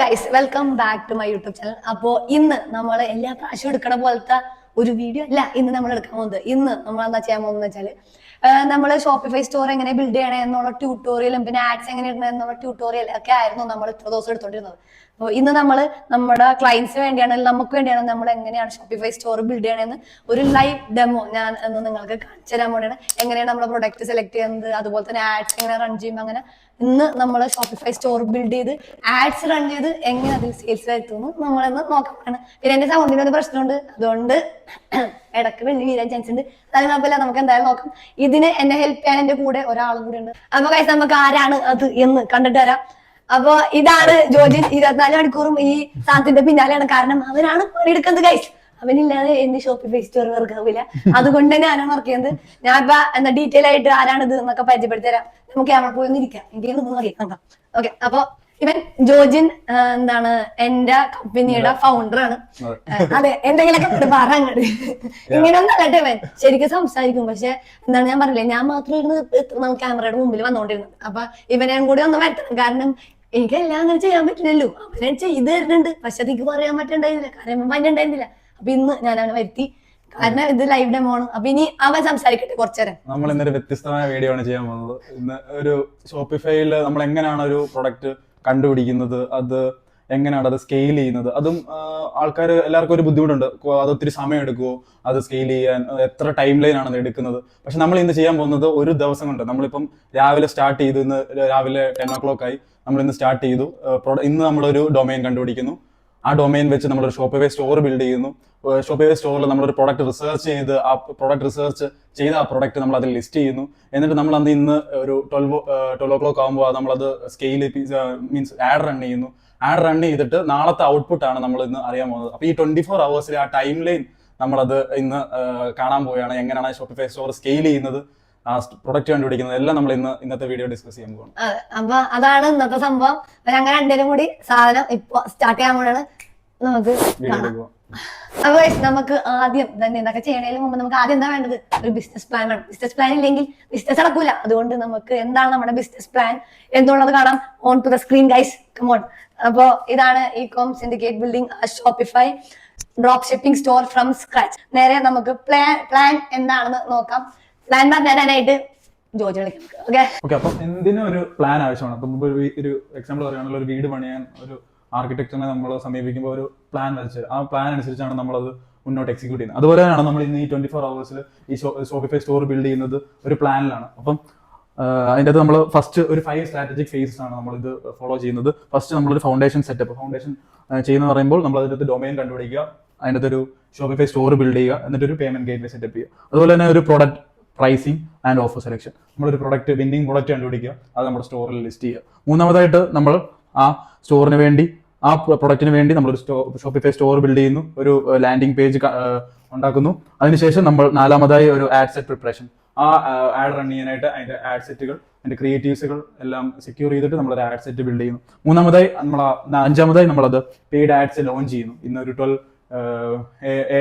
Guys welcome back to my YouTube channel അപ്പോ ഇന്ന് നമ്മൾ എല്ലാ പ്രാവശ്യം എടുക്കണ പോലത്തെ ഒരു വീഡിയോ അല്ല ഇന്ന് നമ്മൾ എടുക്കാൻ പോകുന്നത്. ഇന്ന് നമ്മൾ എന്താ ചെയ്യാൻ പോകുന്നത് വെച്ചാൽ നമ്മൾ ഷോപ്പിഫൈ സ്റ്റോർ എങ്ങനെ ബിൽഡ് ചെയ്യണേ എന്നുള്ള ട്യൂട്ടോറിയലും പിന്നെ ആഡ്സ് എങ്ങനെ ഇടണം എന്നുള്ള ട്യൂട്ടോറിയൽ ഒക്കെ ആയിരുന്നു നമ്മൾ ഇത്ര ദിവസം എടുത്തോണ്ടിരുന്നത്. അപ്പോൾ ഇന്ന് നമ്മൾ നമ്മുടെ ക്ലയൻസിന് വേണ്ടിയാണെങ്കിൽ നമുക്ക് വേണ്ടിയാണ് നമ്മൾ എങ്ങനെയാണ് ഷോപ്പിഫൈ സ്റ്റോർ ബിൽഡ് ചെയ്യണമെന്ന് ഒരു ലൈവ് ഡെമോ ഞാൻ എന്ന് നിങ്ങൾക്ക് കാണിച്ചു തരാൻ വേണ്ടിയാണ് എങ്ങനെയാണ് നമ്മുടെ പ്രൊഡക്റ്റ് സെലക്ട് ചെയ്യുന്നത് അതുപോലെ തന്നെ ആഡ്സ് എങ്ങനെ റൺ ചെയ്യുമ്പോൾ അങ്ങനെ ഇന്ന് നമ്മൾ ഷോപ്പിഫൈ സ്റ്റോർ ബിൽഡ് ചെയ്ത് ആഡ്സ് റൺ ചെയ്ത് എങ്ങനെ അതിൽ സെയിൽസ് വരുത്തുന്നു നമ്മളിന്ന് നോക്കാൻ പോകണം പിന്നെ എന്റെ സൗണ്ടിന് ഒരു പ്രശ്നമുണ്ട്. അതുകൊണ്ട് ഇടയ്ക്ക് വെള്ളി വീരാൻ ചാൻസ് ഉണ്ട്. അതായത് കുഴപ്പമില്ല. നമുക്ക് എന്തായാലും നോക്കാം. ഇതിന് എന്നെ ഹെൽപ്പ് ചെയ്യാൻ എന്റെ കൂടെ ഒരാളും കൂടെ ഉണ്ട്. അപ്പൊ കൈസ് നമുക്ക് ആരാണ് അത് എന്ന് കണ്ടിട്ട് വരാം. അപ്പൊ ഇതാണ് ജോജിൻ ഇരുപത്തിനാല് മണിക്കൂറും ഈ സാധനത്തിന്റെ പിന്നാലെയാണ്. കാരണം അവനാണ് പണിയെടുക്കുന്നത് ഗൈസ് അവനില്ലാതെ എന്റെ ഷോപ്പിൽ സ്റ്റോർ വർക്ക് ആവില്ല അതുകൊണ്ട് തന്നെയാണ് വർക്ക് ചെയ്യുന്നത്. ഞാൻ ഇപ്പൊ എന്താ ഡീറ്റെയിൽ ആയിട്ട് ആരാണിത് എന്നൊക്കെ പരിചയപ്പെടുത്തി തരാം നമുക്ക് ക്യാമറ പോയി ഒന്ന് ഇരിക്കാം. എനിക്ക് നോക്കാം ഓക്കെ അപ്പൊ ഇവൻ ജോജിൻ എന്താണ് എന്റെ കമ്പനിയുടെ ഫൗണ്ടർ ആണ്. അതെ. എന്തെങ്കിലുമൊക്കെ പറ അങ്ങോട്ട് ഇങ്ങനെയൊന്നും അല്ലട്ടെ ഇവൻ. ശരിക്കും സംസാരിക്കും. പക്ഷെ എന്താണ് ഞാൻ പറഞ്ഞില്ലേ? ഞാൻ മാത്രം ഇരുന്ന് ക്യാമറയുടെ മുമ്പിൽ വന്നോണ്ടിരുന്നത്. അപ്പൊ ഇവനെയും കൂടി ഒന്ന് വരുത്തണം. കാരണം എനിക്ക് എല്ലാം അങ്ങനെ ചെയ്യാൻ പറ്റില്ലല്ലോ. അവനെ ചെയ്ത് തരുന്നുണ്ട്. പക്ഷെ അത് എനിക്ക് പറയാൻ പറ്റണ്ടായിരുന്നില്ല. കാരണം പറ്റുണ്ടായിരുന്നില്ല അപ്പൊ ഇന്ന് ഞാൻ അവനെ വരുത്തി. കാരണം ഇത് ലൈവ് ഡെമോ ആണ്. അപ്പൊ ഇനി അവൻ സംസാരിക്കട്ടെ കുറച്ചേരം നമ്മൾ ഇന്നൊരു വ്യത്യസ്തമായ വീഡിയോ ആണ് ചെയ്യാൻ പോകുന്നത്. ഇന്ന് ഒരു ഷോപ്പിഫൈയിൽ നമ്മൾ എങ്ങനെയാണ് ഒരു പ്രൊഡക്റ്റ് കണ്ടുപിടിക്കുന്നത്? അത് എങ്ങനെയാണ് അത് സ്കെയിൽ ചെയ്യുന്നത്? അതും ആൾക്കാർ എല്ലാവർക്കും ഒരു ബുദ്ധിമുട്ടുണ്ട്. അത് ഒത്തിരി സമയം എടുക്കുമോ അത് സ്കെയിൽ ചെയ്യാൻ എത്ര ടൈം ലൈൻ ആണ് എടുക്കുന്നത്? പക്ഷെ നമ്മൾ ഇന്ന് ചെയ്യാൻ പോകുന്നത് ഒരു ദിവസം കൊണ്ട്. നമ്മളിപ്പം രാവിലെ സ്റ്റാർട്ട് ചെയ്തു ഇന്ന് രാവിലെ ടെൻ ഒ ക്ലോക്ക് ആയി. നമ്മൾ ഇന്ന് സ്റ്റാർട്ട് ചെയ്തു. ഇന്ന് നമ്മളൊരു ഡൊമൈൻ കണ്ടുപിടിക്കുന്നു. ആ ഡൊമൈൻ വെച്ച് നമ്മളൊരു ഷോപ്പിഫൈ സ്റ്റോർ ബിൽഡ് ചെയ്യുന്നു. ഷോപ്പിഫൈ സ്റ്റോറിൽ നമ്മളൊരു പ്രോഡക്റ്റ് റിസർച്ച് ചെയ്ത് ആ പ്രോഡക്റ്റ് റിസർച്ച് ചെയ്ത് ആ പ്രോഡക്റ്റ് നമ്മൾ അതിൽ ലിസ്റ്റ് ചെയ്യുന്നു. എന്നിട്ട് നമ്മൾ അന്ന് ഇന്ന് ഒരു ട്വൽവ് ട്വൽവ് ഓ ക്ലോക്ക് ആകുമ്പോൾ നമ്മളത് സ്കെയിൽ മീൻസ് ആഡ് റൺ ചെയ്യുന്നു. ആഡ് റൺ ചെയ്തിട്ട് നാളത്തെ ഔട്ട്പുട്ട് ആണ് നമ്മൾ ഇന്ന് അറിയാൻ പോകുന്നത്. അപ്പോൾ ഈ ട്വന്റി ഫോർ അവേഴ്സിൽ ആ ടൈം ലൈൻ നമ്മളത് ഇന്ന് കാണാൻ പോവുകയാണ്. എങ്ങനെയാണ് ഷോപ്പിഫൈ സ്റ്റോർ സ്കെയിൽ ചെയ്യുന്നത് പ്രൊഡക്റ്റ് കണ്ടുപിടിക്കുന്നത് എല്ലാം നമ്മൾ ഇന്ന് ഇന്നത്തെ വീഡിയോ ഡിസ്കസ് ചെയ്യാൻ പോകുന്നു അപ്പൊ അതാണ് ഇന്നത്തെ സംഭവം. അങ്ങനെ രണ്ടുപേരും കൂടി സാധനം ഇപ്പൊ സ്റ്റാർട്ട് ചെയ്യാൻ പോണാണ് നമുക്ക് അപ്പൊ നമുക്ക് ആദ്യം തന്നെ എന്തൊക്കെ ചെയ്യണതിന് മുമ്പ് നമുക്ക് ആദ്യം എന്താ വേണ്ടത്? ഒരു ബിസിനസ് പ്ലാൻ വേണം. ബിസിനസ് പ്ലാൻ ഇല്ലെങ്കിൽ ബിസിനസ് നടക്കൂല. അതുകൊണ്ട് നമുക്ക് എന്താണ് നമ്മുടെ ബിസിനസ് പ്ലാൻ എന്നുള്ളത് കാണാം. On to the screen guys come on അപ്പോ ഇതാണ് e com syndicate building Shopify drop shipping store from scratch നേരെ നമുക്ക് പ്ലാൻ പ്ലാൻ എന്താണെന്ന് നോക്കാം. പ്ലാൻ പറഞ്ഞു തരാനായിട്ട് ജോജി വിളിക്കാം. ഓക്കെ ഓക്കെ അപ്പം ഒരു പ്ലാൻ ആവശ്യമാണ്? അപ്പം ഒരു ഒരു എക്സാമ്പിൾ പറയുകയാണെങ്കിൽ ഒരു വീട് പണിയാൻ ഒരു ആർക്കിടെക്ചറിനെ നമ്മൾ സമീപിക്കുമ്പോൾ ഒരു പ്ലാൻ വെച്ച് ആ പ്ലാൻ അനുസരിച്ചാണ് നമ്മളത് മുന്നോട്ട് എക്സിക്യൂട്ട് ചെയ്യുന്നത്. അതുപോലെ തന്നെയാണ് നമ്മൾ ഇന്ന് ഈ ട്വന്റി ഫോർ അവേഴ്സിൽ ഈ ഷോപ്പിഫൈ സ്റ്റോർ ബിൽഡ് ചെയ്യുന്നത് ഒരു പ്ലാനിലാണ് അപ്പം അതിന്റെ അത് നമ്മൾ ഫസ്റ്റ് ഒരു ഫൈവ് സ്ട്രാറ്റജിക് ഫേസസ് ആണ് നമ്മൾ ഇത് ഫോളോ ചെയ്യുന്നത്. ഫസ്റ്റ് നമ്മളൊരു ഫൗണ്ടേഷൻ സെറ്റപ്പ് ഫൗണ്ടേഷൻ ചെയ്യുന്ന പറയുമ്പോൾ നമ്മൾ അതിന്റെ ഡൊമൈൻ കണ്ടുപിടിക്കുക അതിന്റെ ഒരു ഷോപ്പിഫൈ സ്റ്റോർ ബിൽഡ് ചെയ്യുക എന്നിട്ട് ഒരു പേയ്മെന്റ് ഗേറ്റ് സെറ്റപ്പ് ചെയ്യുക. അതുപോലെ തന്നെ ഒരു product pricing and offer selection നമ്മളൊരു പ്രോഡക്റ്റ് വിന്നിംഗ് പ്രോഡക്റ്റ് കണ്ടുപിടിക്കുക അത് നമ്മുടെ സ്റ്റോറിൽ ലിസ്റ്റ് ചെയ്യുക. മൂന്നാമതായിട്ട് നമ്മൾ ആ സ്റ്റോറിന് വേണ്ടി ആ പ്രൊഡക്റ്റിന് വേണ്ടി നമ്മളൊരു സ്റ്റോ ഷോപ്പിഫൈ സ്റ്റോർ ബിൽഡ് ചെയ്യുന്നു. ഒരു ലാൻഡിംഗ് പേജ് ഉണ്ടാക്കുന്നു. അതിനുശേഷം നമ്മൾ നാലാമതായി ഒരു ആഡ് സെറ്റ് പ്രിപ്പറേഷൻ ആ ആഡ് റൺ ചെയ്യാനായിട്ട് അതിന്റെ ആഡ് സെറ്റുകൾ അതിന്റെ ക്രിയേറ്റീവ്സുകൾ എല്ലാം സെക്യൂർ ചെയ്തിട്ട് നമ്മൾ ഒരു ആഡ് സെറ്റ് ബിൽഡ് ചെയ്യുന്നു. മൂന്നാമതായി നമ്മൾ അഞ്ചാമതായി നമ്മളത് പെയ്ഡ് ആഡ്സ് ലോഞ്ച് ചെയ്യുന്നു. ഇന്ന് ഒരു ട്വൽവ് എ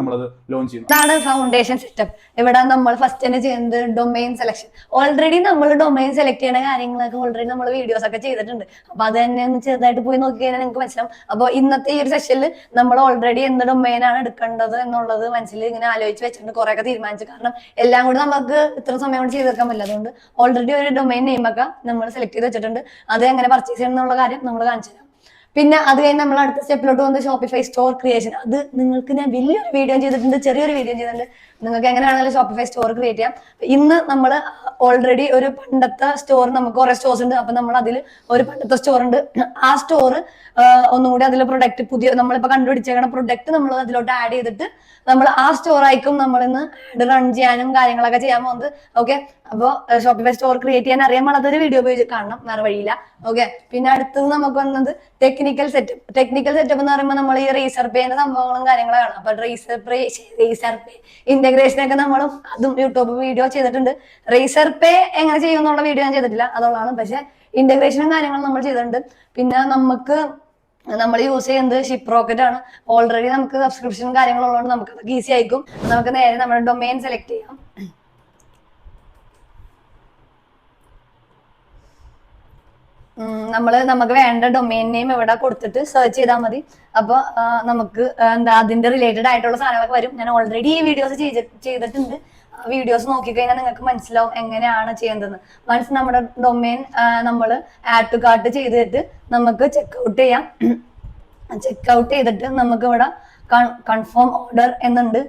നമ്മളത് ലോഞ്ച് ചെയ്യുന്നു ഇതാണ് ഫൗണ്ടേഷൻ സിസ്റ്റം ഇവിടെ നമ്മൾ ഫസ്റ്റ് തന്നെ ചെയ്യുന്നത് ഡൊമൈൻ സെലക്ഷൻ ഓൾറെഡി നമ്മൾ ഡൊമൈൻ സെലക്ട് ചെയ്യുന്ന കാര്യങ്ങളൊക്കെ ഓൾറെഡി നമ്മൾ വീഡിയോസ് ഒക്കെ ചെയ്തിട്ടുണ്ട്. അപ്പൊ അത് തന്നെ ഒന്ന് ചെറുതായിട്ട് പോയി നോക്കി കഴിഞ്ഞാൽ നിങ്ങൾക്ക് മനസ്സിലാവും. അപ്പോൾ ഇന്നത്തെ ഈ ഒരു സെഷനിൽ നമ്മൾ ഓൾറെഡി എന്ത് ഡൊമൈൻ ആണ് എടുക്കേണ്ടത് എന്നുള്ളത് മനസ്സിൽ ഇങ്ങനെ ആലോചിച്ച് വെച്ചിട്ടുണ്ട്. കുറെ ഒക്കെ തീരുമാനിച്ചു. കാരണം എല്ലാം കൂടി നമുക്ക് ഇത്ര സമയം കൊണ്ട് ചെയ്ത് തീർക്കാൻ പറ്റില്ല. അതുകൊണ്ട് ഓൾറെഡി ഒരു ഡൊമൈൻ നെയിം ഒക്കെ നമ്മൾ സെലക്ട് ചെയ്ത് വെച്ചിട്ടുണ്ട്. അത് എങ്ങനെ പർച്ചേസ് ചെയ്യണം എന്നുള്ള കാര്യം നമ്മൾ കാണിച്ചു തരാം. പിന്നെ അത് കഴിഞ്ഞ് നമ്മൾ അടുത്ത സ്റ്റെപ്പിലോട്ട് വന്ന് ഷോപ്പിഫൈ സ്റ്റോർ ക്രിയേഷൻ അത് നിങ്ങൾക്ക് ഞാൻ വലിയൊരു വീഡിയോ ചെയ്തിട്ടുണ്ട് ചെറിയൊരു വീഡിയോ ചെയ്തിട്ടുണ്ട്. നിങ്ങൾക്ക് എങ്ങനെയാണെങ്കിലും ഷോപ്പിഫൈ സ്റ്റോർ ക്രിയേറ്റ് ചെയ്യാം. ഇന്ന് നമ്മൾ ഓൾറെഡി ഒരു പണ്ടത്തെ സ്റ്റോർ നമുക്ക് കുറെ സ്റ്റോർസ് ഉണ്ട്. അപ്പൊ നമ്മൾ അതിൽ ഒരു പണ്ടത്തെ സ്റ്റോർ ഉണ്ട്. ആ സ്റ്റോർ ഒന്നുകൂടി അതിൽ പ്രൊഡക്റ്റ് പുതിയ നമ്മളിപ്പോ കണ്ടുപിടിച്ചേക്കണ പ്രൊഡക്റ്റ് നമ്മൾ അതിലോട്ട് ആഡ് ചെയ്തിട്ട് നമ്മൾ ആ സ്റ്റോർ ആയിരിക്കും നമ്മൾ ഇന്ന് ആഡ് റൺ ചെയ്യാനും കാര്യങ്ങളൊക്കെ ചെയ്യാൻ പോകുന്നത്. ഓക്കെ അപ്പോൾ ഷോപ്പിഫൈ സ്റ്റോർ ക്രിയേറ്റ് ചെയ്യാൻ അറിയാൻ അതൊരു വീഡിയോ പേജ് കാണണം. വേറെ വഴിയില്ല. ഓക്കെ പിന്നെ അടുത്തത് നമുക്ക് വന്നത് ടെക്നിക്കൽ സെറ്റപ്പ് ടെക്നിക്കൽ സെറ്റപ്പ് എന്ന് പറയുമ്പോൾ നമ്മൾ ഈ റേസർ പേന്റെ സംഭവങ്ങളും കാര്യങ്ങളും കാണാം. അപ്പൊ Razorpay Razorpay integration ഒക്കെ നമ്മളും അതും യൂട്യൂബ് വീഡിയോ ചെയ്തിട്ടുണ്ട്. റേസർ പേ എങ്ങനെ ചെയ്യും എന്നുള്ള വീഡിയോ ഞാൻ ചെയ്തിട്ടില്ല. അതുള്ളതാണ്. പക്ഷെ ഇന്റഗ്രേഷനും കാര്യങ്ങളും നമ്മൾ ചെയ്തിട്ടുണ്ട്. പിന്നെ നമുക്ക് നമ്മൾ യൂസ് ചെയ്യുന്നത് ഷിപ്പ് റോക്കറ്റ് ആണ്. ഓൾറെഡി നമുക്ക് സബ്സ്ക്രിപ്ഷൻ കാര്യങ്ങളുള്ളതുകൊണ്ട് നമുക്ക് ഈസി ആയിരിക്കും. നമുക്ക് നേരെ നമ്മുടെ ഡൊമൈൻ സെലക്ട് ചെയ്യാം. നമ്മൾ നമുക്ക് വേണ്ട ഡൊമൈൻ നെയിം എവിടെ കൊടുത്തിട്ട് സെർച്ച് ചെയ്താൽ മതി. അപ്പൊ നമുക്ക് എന്താ അതിന്റെ റിലേറ്റഡ് ആയിട്ടുള്ള സാധനങ്ങളൊക്കെ വരും. ഞാൻ ഓൾറെഡി ഈ വീഡിയോസ് ചെയ്തിട്ടുണ്ട്. വീഡിയോസ് നോക്കിക്കഴിഞ്ഞാൽ നിങ്ങൾക്ക് മനസ്സിലാവും എങ്ങനെയാണ് ചെയ്യേണ്ടത്. വൺസ് നമ്മുടെ ഡൊമൈൻ നമ്മൾ ആഡ് ടു കാർട്ട് ചെയ്തിട്ട് നമുക്ക് ചെക്ക് ഔട്ട് ചെയ്യാം. ചെക്ക് ഔട്ട് ചെയ്തിട്ട് നമുക്ക് ഇവിടെ കൺഫേം ഓർഡർ എന്നുണ്ട്.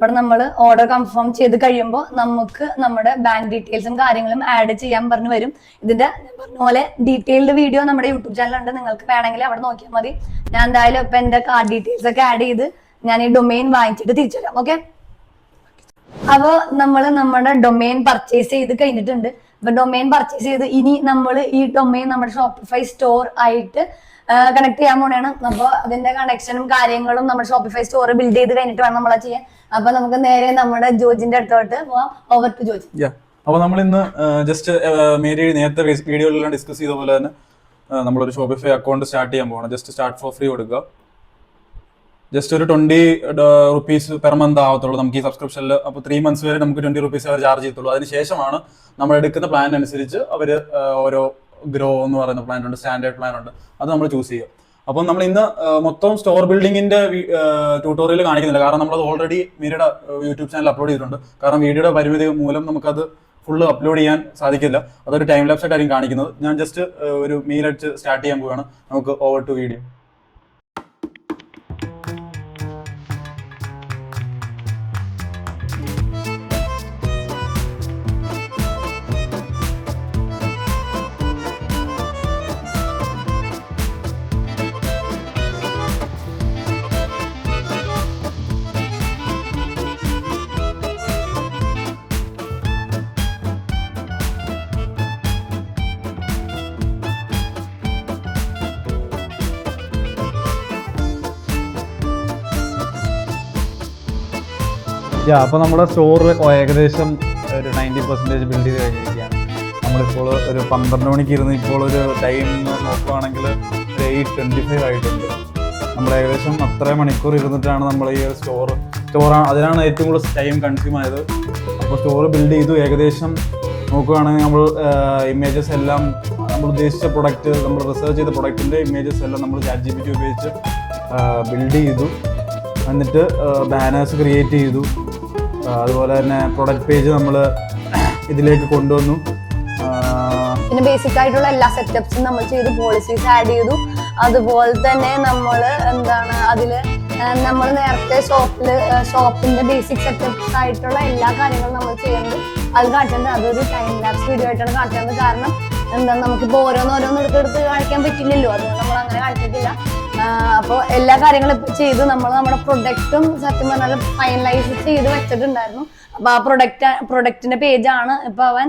അവിടെ നമ്മൾ ഓർഡർ കൺഫേം ചെയ്ത് കഴിയുമ്പോൾ നമുക്ക് നമ്മുടെ ബാങ്ക് ഡീറ്റെയിൽസും കാര്യങ്ങളും ആഡ് ചെയ്യാൻ പറഞ്ഞു വരും. ഇതിന്റെ പറഞ്ഞ പോലെ ഡീറ്റെയിൽഡ് വീഡിയോ നമ്മുടെ യൂട്യൂബ് ചാനലുണ്ട് നിങ്ങൾക്ക് വേണമെങ്കിൽ അവിടെ നോക്കിയാൽ മതി. ഞാൻ എന്തായാലും ഇപ്പൊ എന്റെ കാർഡ് ഡീറ്റെയിൽസ് ഒക്കെ ആഡ് ചെയ്ത് ഞാൻ ഈ ഡൊമൈൻ വാങ്ങിച്ചിട്ട് തിരിച്ചു തരാം ഓക്കെ അപ്പൊ നമ്മൾ നമ്മുടെ ഡൊമൈൻ പർച്ചേസ് ചെയ്ത് കഴിഞ്ഞിട്ടുണ്ട്. അപ്പൊ ഡൊമൈൻ പർച്ചേസ് ചെയ്ത് ഇനി നമ്മൾ ഈ ഡൊമൈൻ നമ്മുടെ ഷോപ്പിഫൈ സ്റ്റോർ ആയിട്ട് കണക്ട് ചെയ്യാൻ പോണേണ്. അപ്പൊ അതിന്റെ കണക്ഷനും കാര്യങ്ങളും നമ്മുടെ ഷോപ്പിഫൈ സ്റ്റോർ ബിൽഡ് ചെയ്ത് കഴിഞ്ഞിട്ട് വേണം നമ്മളത് ചെയ്യാൻ. അപ്പൊ നമുക്ക് നേരെ നമ്മുടെ ജോജിന്റെ അടുത്തോട്ട് പോവാം. Over to Joji. അപ്പൊ നമ്മൾ ഇന്ന് ജസ്റ്റ് മേരി നേരത്തെ വീഡിയോയിലെല്ലാം ഡിസ്കസ് ചെയ്ത പോലെ തന്നെ നമ്മളൊരു ഷോപ്പിഫൈ അക്കൗണ്ട് സ്റ്റാർട്ട് ചെയ്യാൻ പോകണം ജസ്റ്റ് സ്റ്റാർട്ട് ഫോർ ഫ്രീ കൊടുക്കുക. ജസ്റ്റ് ഒരു ട്വന്റി റുപ്പീസ് പെർ മന്ത് ആവത്തുള്ളൂ നമുക്ക് ഈ സബ്സ്ക്രിപ്ഷനിൽ അപ്പോൾ ത്രീ മന്ത്സ് വരെ നമുക്ക് ട്വന്റി റുപ്പീസ് അവർ ചാർജ് ചെയ്യത്തുള്ളൂ. അതിനുശേഷമാണ് നമ്മൾ എടുക്കുന്ന പ്ലാൻ അനുസരിച്ച് അവർ ഓരോ ഗ്രോ എന്ന് പറയുന്ന പ്ലാൻ ഉണ്ട് സ്റ്റാൻഡേർഡ് പ്ലാൻ ഉണ്ട്. അത് നമ്മൾ ചൂസ് ചെയ്യും അപ്പം നമ്മൾ ഇന്ന് മൊത്തം സ്റ്റോർ ബിൽഡിങ്ങിന്റെ ട്യൂട്ടോറിയൽ കാണിക്കുന്നില്ല. കാരണം നമ്മളത് ഓൾറെഡി മീരയുടെ യൂട്യൂബ് ചാനൽ അപ്ലോഡ് ചെയ്തിട്ടുണ്ട്. കാരണം വീഡിയോയുടെ പരിമിതി മൂലം നമുക്കത് ഫുള്ള് അപ്ലോഡ് ചെയ്യാൻ സാധിക്കില്ല. അതൊരു ടൈം ലാപ്സ് ആയിട്ടായിരിക്കും കാണിക്കുന്നത്. ഞാൻ ജസ്റ്റ് ഒരു മീൽ അടിച്ച് സ്റ്റാർട്ട് ചെയ്യാൻ പോവുകയാണ്. നമുക്ക് ഓവർ ടു വീഡിയോ അപ്പോൾ നമ്മുടെ സ്റ്റോർ ഏകദേശം ഒരു നയന്റി പെർസെന്റേജ് ബിൽഡ് ചെയ്ത് കഴിഞ്ഞിരിക്കുകയാണ്. നമ്മളിപ്പോൾ ഒരു പന്ത്രണ്ട് മണിക്ക് ഇരുന്ന് ഇപ്പോൾ ഒരു ടൈം നോക്കുകയാണെങ്കിൽ ഒരു എയ്റ്റ് ട്വന്റി ഫൈവ് ആയിട്ടുണ്ട്. നമ്മൾ ഏകദേശം അത്ര മണിക്കൂർ ഇരുന്നിട്ടാണ് നമ്മൾ ഈ ഒരു സ്റ്റോർ സ്റ്റോറാണ് അതിനാണ് ഏറ്റവും കൂടുതൽ ടൈം കൺസ്യൂം ആയത്. അപ്പോൾ സ്റ്റോർ ബിൽഡ് ചെയ്തു ഏകദേശം നോക്കുകയാണെങ്കിൽ നമ്മൾ ഇമേജസ് എല്ലാം നമ്മൾ ഉദ്ദേശിച്ച പ്രൊഡക്റ്റ് നമ്മൾ റിസർച്ച് ചെയ്ത പ്രൊഡക്റ്റിന്റെ ഇമേജസ് എല്ലാം നമ്മൾ ചാറ്റ് ജി പി ടി ഉപയോഗിച്ച് ബിൽഡ് ചെയ്തു. എന്നിട്ട് ബാനേഴ്സ് ക്രിയേറ്റ് ചെയ്തു. അതുപോലെ തന്നെ പ്രൊഡക്റ്റ് പേജ് നമ്മൾ ഇതിലേക്ക് കൊണ്ടുവന്നു. പിന്നെ ബേസിക് ആയിട്ടുള്ള എല്ലാ സെറ്റപ്സും നമ്മൾ ചെയ്ത് പോളിസീസ് ആഡ് ചെയ്തു. അതുപോലെ തന്നെ നമ്മൾ എന്താണ് അതിൽ നമ്മൾ നേരത്തെ ഷോപ്പിൽ ഷോപ്പിന്റെ ബേസിക് സെറ്റപ്സ് ആയിട്ടുള്ള എല്ലാ കാര്യങ്ങളും നമ്മൾ ചെയ്യുന്നത് അത് കാട്ടേണ്ടത് അതൊരു ടൈം ലാപ്സ് വീഡിയോ ആയിട്ടാണ് കാട്ടേണ്ടത്. കാരണം എന്താ നമുക്കിപ്പോ ഓരോന്ന് ഓരോന്ന് എടുത്തെടുത്ത് കാണിക്കാൻ പറ്റില്ലല്ലോ. അതുകൊണ്ട് നമ്മൾ അങ്ങനെ കാണിച്ചിട്ടില്ല. അപ്പോൾ എല്ലാ കാര്യങ്ങളും ചെയ്ത്. നമ്മൾ നമ്മുടെ പ്രൊഡക്റ്റും സത്യം പറഞ്ഞാൽ ഫൈനലൈസ് ചെയ്ത് വെച്ചിട്ടുണ്ടായിരുന്നു. അപ്പോൾ ആ പ്രൊഡക്റ്റ് പ്രൊഡക്റ്റിന്റെ പേജാണ് ഇപ്പോൾ അവൻ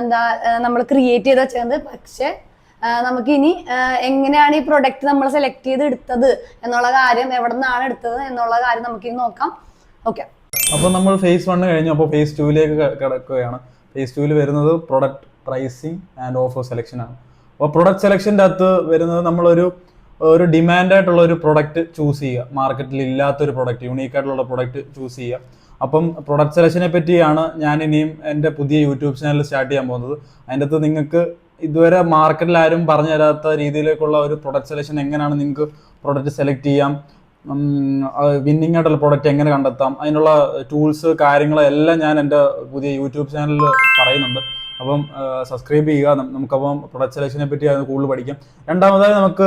എന്താ നമ്മൾ ക്രിയേറ്റ് ചെയ്ത് വെച്ചത് പക്ഷേ നമുക്കിനി എങ്ങനെയാണ് ഈ പ്രൊഡക്റ്റ് നമ്മൾ സെലക്ട് ചെയ്ത് എടുത്തത് എന്നുള്ള കാര്യം എവിടെ നിന്നാണ് എടുത്തത് എന്നുള്ള കാര്യം നമുക്കിനി നോക്കാം. ഓക്കെ അപ്പോൾ നമ്മൾ ഫേസ് വൺ കഴിഞ്ഞു. അപ്പോൾ ഫേസ് ടൂവിലേക്ക് കിടക്കുകയാണ്. ഫേസ് ടൂവിൽ വരുന്നത് product pricing and offer selection ആണ്. അപ്പോൾ പ്രൊഡക്റ്റ് സെലക്ഷന്റെ അകത്ത് വരുന്നത് നമ്മളൊരു ഒരു ഡിമാൻഡ് ആയിട്ടുള്ള ഒരു പ്രൊഡക്റ്റ് ചൂസ് ചെയ്യുക. മാർക്കറ്റിൽ ഇല്ലാത്ത ഒരു പ്രൊഡക്റ്റ് യൂണീക്ക് ആയിട്ടുള്ള പ്രൊഡക്റ്റ് ചൂസ് ചെയ്യുക. അപ്പം പ്രൊഡക്റ്റ് സെലക്ഷനെ പറ്റിയാണ് ഞാൻ ഇനിയും എന്റെ പുതിയ യൂട്യൂബ് ചാനൽ സ്റ്റാർട്ട് ചെയ്യാൻ പോകുന്നത്. അതിന്റെ അകത്ത് നിങ്ങൾക്ക് ഇതുവരെ മാർക്കറ്റിൽ ആരും പറഞ്ഞു തരാത്ത രീതിയിലേക്കുള്ള ഒരു പ്രൊഡക്റ്റ് സെലക്ഷൻ എങ്ങനെയാണ് നിങ്ങൾക്ക് പ്രൊഡക്റ്റ് സെലക്ട് ചെയ്യാം? വിന്നിങ് ആയിട്ടുള്ള പ്രൊഡക്റ്റ് എങ്ങനെ കണ്ടെത്താം? അതിനുള്ള ടൂൾസ് കാര്യങ്ങളെല്ലാം ഞാൻ എന്റെ പുതിയ യൂട്യൂബ് ചാനലിൽ പറയുന്നുണ്ട്. അപ്പം സബ്സ്ക്രൈബ് ചെയ്യുക. നമുക്കപ്പം പ്രൊഡക്റ്റ് സെലക്ഷനെ പറ്റി അത് കൂടുതൽ പഠിക്കാം. രണ്ടാമതായി നമുക്ക്